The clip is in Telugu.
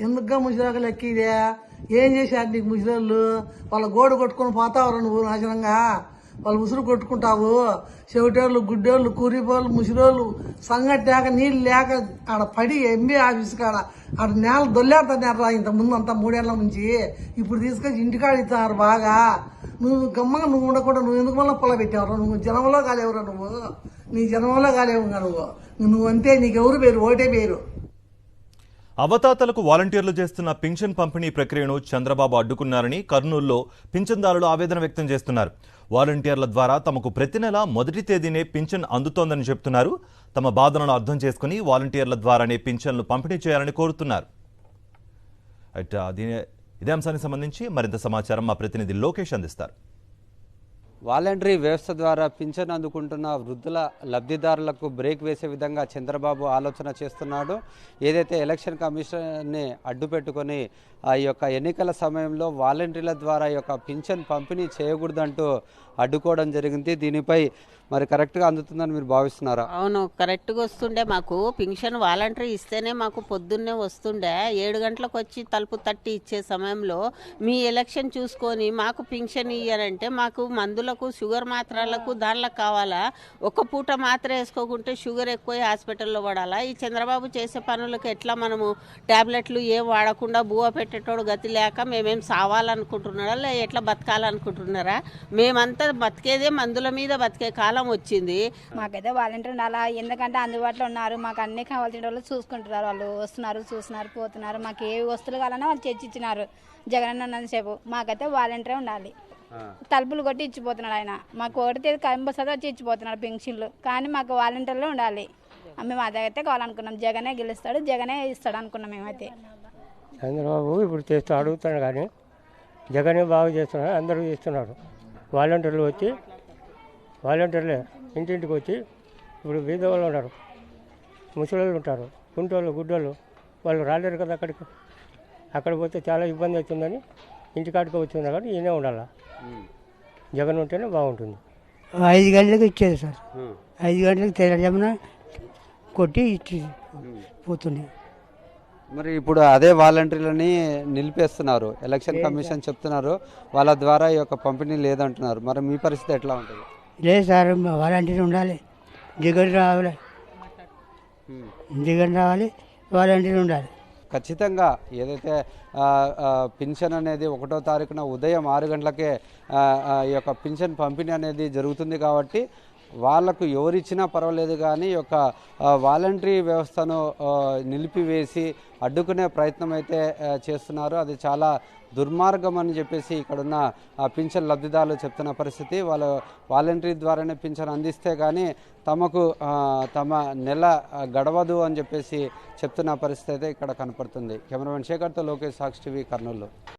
ఎందుకుగా ముసిరాక లెక్కిదే ఏం చేశారు నీకు ముసిరాళ్ళు వాళ్ళ గోడు కొట్టుకొని పోతావురా నువ్వు నాశనంగా. వాళ్ళు ఉసురు కొట్టుకుంటావు. చెవిటోళ్ళు గుడ్డోళ్ళు కూరిపోళ్ళు ముసిరోళ్ళు సంగటి లేక నీళ్ళు లేక ఆడ పడి ఎంబీ ఆఫీస్ కాడ ఆడ నేల దొల్లేడుతున్నారు ఇంత ముందు అంతా మూడేళ్ళ నుంచి. ఇప్పుడు తీసుకొచ్చి ఇంటికాడ ఇస్తున్నారు బాగా. నువ్వు గమ్మగా నువ్వు ఉండకుండా నువ్వు ఎందుకు మళ్ళీ పొల పెట్టావురా? నువ్వు జనంలో కాలేవురా నువ్వు? నీ జనంలో కాలేవు నువ్వు? నువ్వు అంతే నీకెవరు పేరు? ఓటే పేరు. అవతాతలకు వాలంటీర్లు చేస్తున్న పింఛన్ పంపిణీ ప్రక్రియను చంద్రబాబు అడ్డుకున్నారని కర్నూలులో పింఛన్దారులు ఆవేదన వ్యక్తం చేస్తున్నారు. వాలంటీర్ల ద్వారా తమకు ప్రతి నెల మొదటి తేదీనే పింఛన్ అందుతోందని చెప్తున్నారు తమ బాధలను అర్థం చేసుకుని వాలంటీర్ల ద్వారానే పింఛన్లు పంపిణీ చేయాలని కోరుతున్నారు. దీని ఇదే అంశానికి సంబంధించి మరింత సమాచారం మా ప్రతినిధి లోకేష్ అందిస్తారు. వాలంటరీ వ్యవస్థ ద్వారా పింఛన్ అందుకుంటున్న వృద్ధుల లబ్ధిదారులకు బ్రేక్ వేసే విధంగా చంద్రబాబు ఆలోచన చేస్తున్నాడు. ఏదైతే ఎలక్షన్ కమిషన్ని అడ్డు పెట్టుకొని ఆ యొక్క ఎన్నికల సమయంలో వాలంటీర్ల ద్వారా యొక్క పింఛన్ పంపిణీ చేయకూడదంటూ అడ్డుకోవడం జరిగింది. దీనిపై మరి కరెక్ట్గా అందుతుందని మీరు భావిస్తున్నారా? అవును కరెక్ట్గా వస్తుండే. మాకు పింఛన్ వాలంటరీ ఇస్తేనే మాకు పొద్దున్నే వస్తుండే. ఏడు గంటలకు వచ్చి తలుపు తట్టి ఇచ్చే సమయంలో మీ ఎలక్షన్ చూసుకొని మాకు పింఛన్ ఇయ్యారంటే మాకు మందులకు షుగర్ మాత్రలకు దానిలకు కావాలా? ఒక పూట మాత్ర వేసుకోకుంటే షుగర్ ఎక్కువ హాస్పిటల్లో పడాలా? ఈ చంద్రబాబు చేసే పనులకు ఎట్లా మనము టాబ్లెట్లు ఏం వాడకుండా బువ్వ పెట్టేటోడు గతి లేక మేమేం సావాలనుకుంటున్నారా? లే ఎట్లా బతకాలనుకుంటున్నారా? మేమంతా బతికేదే మందుల మీద బతికే కాలం వచ్చింది. మాకైతే వాలంటీర్ అలా ఎందుకంటే అందుబాటులో ఉన్నారు. మాకు అన్ని కావాల్సిన వాళ్ళు చూసుకుంటున్నారు. వాళ్ళు వస్తున్నారు చూస్తున్నారు పోతున్నారు. మాకు ఏ వస్తువులు కావాలన్నా వాళ్ళు తెచ్చి ఇచ్చినారు జగన్ ఉన్నంతసేపు. మాకైతే వాలంటీరే ఉండాలి. తలుపులు కొట్టి ఇచ్చిపోతున్నాడు ఆయన. మాకు ఒకటి కంపల్సరీ వచ్చి ఇచ్చిపోతున్నాడు పెన్షన్లు. కానీ మాకు వాలంటీర్లో ఉండాలి. మేము అదైతే కావాలనుకున్నాం. జగనే గెలుస్తాడు జగనే ఇస్తాడు అనుకున్నాం మేమైతే. చంద్రబాబు ఇప్పుడు చేస్తూ అడుగుతున్నాడు కానీ జగనే బాగా చేస్తున్నాడు అందరూ చేస్తున్నారు. వాలంటీర్లు వచ్చి వాలంటీర్లే ఇంటింటికి వచ్చి ఇప్పుడు బీద వాళ్ళు ఉన్నారు ముసలోళ్ళు ఉంటారు కుంటోళ్ళు గుడ్డోళ్ళు వాళ్ళు రాలేరు కదా అక్కడికి. అక్కడ పోతే చాలా ఇబ్బంది అవుతుందని ఇంటికాడికి వచ్చింది కానీ ఈయనే ఉండాలా? జగన్ ఉంటేనే బాగుంటుంది. ఐదు గంటలకు ఇచ్చేది సార్. ఐదు గంటలకు తెల్లజామున కొట్టి ఇచ్చి పోతున్నాయి మరి ఇప్పుడు అదే వాలంటీర్లని నిలిపేస్తున్నారు. ఎలక్షన్ కమిషన్ చెప్తున్నారు. వాళ్ళ ద్వారా ఈ యొక్క పంపిణీ లేదంటున్నారు. మరి మీ పరిస్థితి ఎట్లా ఉంటుంది? లేదు సార్ వాలంటీర్ ఉండాలి. దిగని రావాలి. దిగని రావాలి వాలంటీర్ ఉండాలి. ఖచ్చితంగా ఏదైతే పింఛన్ అనేది ఒకటో తారీఖున ఉదయం ఆరు గంటలకే ఈ యొక్క పింఛన్ పంపిణీ అనేది జరుగుతుంది కాబట్టి వాళ్ళకు ఎవరిచ్చినా పర్వాలేదు కానీ ఒక యొక్క వాలంటరీ వ్యవస్థను నిలిపివేసి అడ్డుకునే ప్రయత్నం అయితే చేస్తున్నారు. అది చాలా దుర్మార్గం అని చెప్పేసి ఇక్కడున్న పింఛన్ లబ్ధిదారులు చెప్తున్న పరిస్థితి. వాళ్ళు వాలంటరీ ద్వారానే పింఛన్ అందిస్తే కానీ తమకు తమ నెల గడవదు అని చెప్పేసి చెప్తున్న పరిస్థితి అయితే ఇక్కడ కనపడుతుంది. కెమెరామెన్ శేఖర్తో లోకేష్ సాక్షి టీవీ కర్నూలు.